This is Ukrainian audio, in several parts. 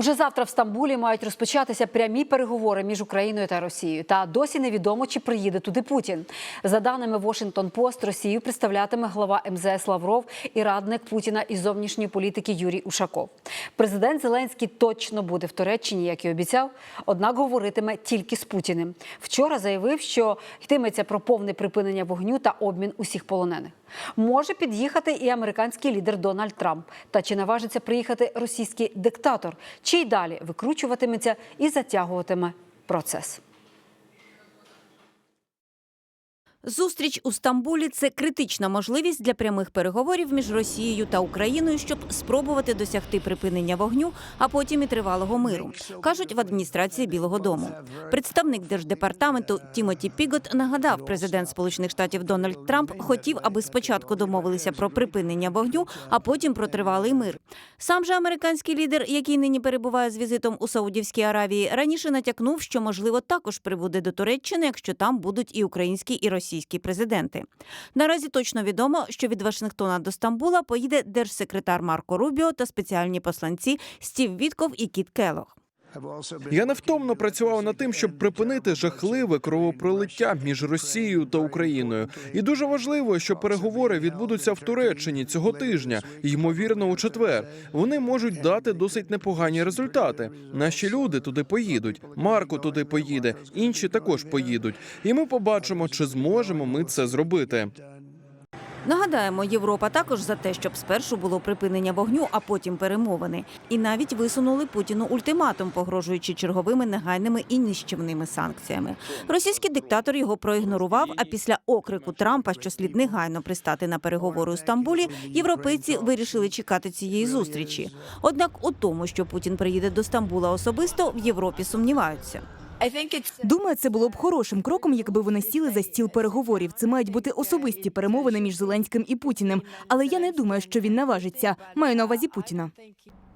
Уже завтра в Стамбулі мають розпочатися прямі переговори між Україною та Росією. Та досі невідомо, чи приїде туди Путін. За даними Washington Post, Росію представлятиме глава МЗС Лавров і радник Путіна із зовнішньої політики Юрій Ушаков. Президент Зеленський точно буде в Туреччині, як і обіцяв, однак говоритиме тільки з Путіним. Вчора заявив, що йтиметься про повне припинення вогню та обмін усіх полонених. Може під'їхати і американський лідер Дональд Трамп. Та чи наважиться приїхати російський диктатор? Чи й далі викручуватиметься і затягуватиме процес? Зустріч у Стамбулі це критична можливість для прямих переговорів між Росією та Україною, щоб спробувати досягти припинення вогню, а потім і тривалого миру, кажуть в адміністрації Білого Дому. Представник держдепартаменту Тімоті Пігот нагадав, президент Сполучених Штатів Дональд Трамп хотів, аби спочатку домовилися про припинення вогню, а потім про тривалий мир. Сам же американський лідер, який нині перебуває з візитом у Саудівській Аравії, раніше натякнув, що можливо також прибуде до Туреччини, якщо там будуть і українські, і російські президенти. Наразі точно відомо, що від Вашингтона до Стамбула поїде держсекретар Марко Рубіо та спеціальні посланці Стів Вітков і Кіт Келох. Я невтомно працював над тим, щоб припинити жахливе кровопролиття між Росією та Україною. І дуже важливо, що переговори відбудуться в Туреччині цього тижня, ймовірно, у четвер. Вони можуть дати досить непогані результати. Наші люди туди поїдуть. Марко туди поїде, інші також поїдуть. І ми побачимо, чи зможемо ми це зробити. Нагадаємо, Європа також за те, щоб спершу було припинення вогню, а потім перемовини. І навіть висунули Путіну ультиматум, погрожуючи черговими негайними і нищівними санкціями. Російський диктатор його проігнорував. А після окрику Трампа, що слід негайно пристати на переговори у Стамбулі, європейці вирішили чекати цієї зустрічі. Однак у тому, що Путін приїде до Стамбула особисто, в Європі сумніваються. Думаю, це було б хорошим кроком, якби вони сіли за стіл переговорів. Це мають бути особисті перемовини між Зеленським і Путіним. Але я не думаю, що він наважиться. Маю на увазі Путіна.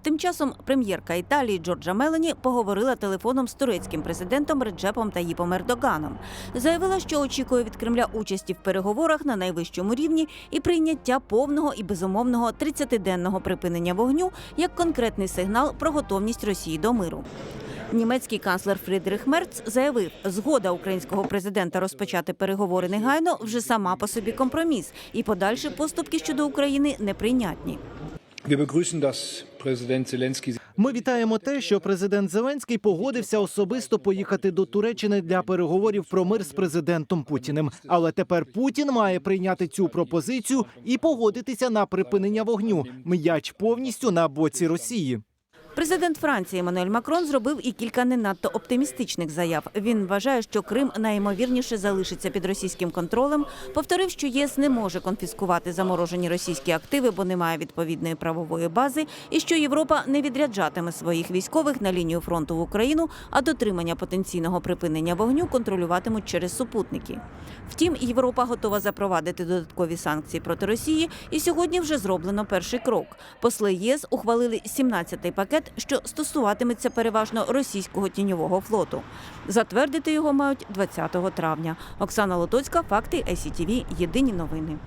Тим часом прем'єрка Італії Джорджа Мелані поговорила телефоном з турецьким президентом Реджепом Таїпом Ердоганом. Заявила, що очікує від Кремля участі в переговорах на найвищому рівні і прийняття повного і безумовного 30-денного припинення вогню як конкретний сигнал про готовність Росії до миру. Німецький канцлер Фрідрих Мерц заявив, згода українського президента розпочати переговори негайно вже сама по собі компроміс, і подальші поступки щодо України неприйнятні. Ми вітаємо те, що президент Зеленський погодився особисто поїхати до Туреччини для переговорів про мир з президентом Путіним. Але тепер Путін має прийняти цю пропозицію і погодитися на припинення вогню. М'яч повністю на боці Росії. Президент Франції Еммануель Макрон зробив і кілька не надто оптимістичних заяв. Він вважає, що Крим найімовірніше залишиться під російським контролем. Повторив, що ЄС не може конфіскувати заморожені російські активи, бо немає відповідної правової бази, і що Європа не відряджатиме своїх військових на лінію фронту в Україну, а дотримання потенційного припинення вогню контролюватимуть через супутники. Втім, Європа готова запровадити додаткові санкції проти Росії, і сьогодні вже зроблено перший крок. Посли ЄС ухвалили 17-й пакет, що стосуватиметься переважно російського тіньового флоту. Затвердити його мають 20 травня. Оксана Лотоцька, факти ICTV, Єдині новини.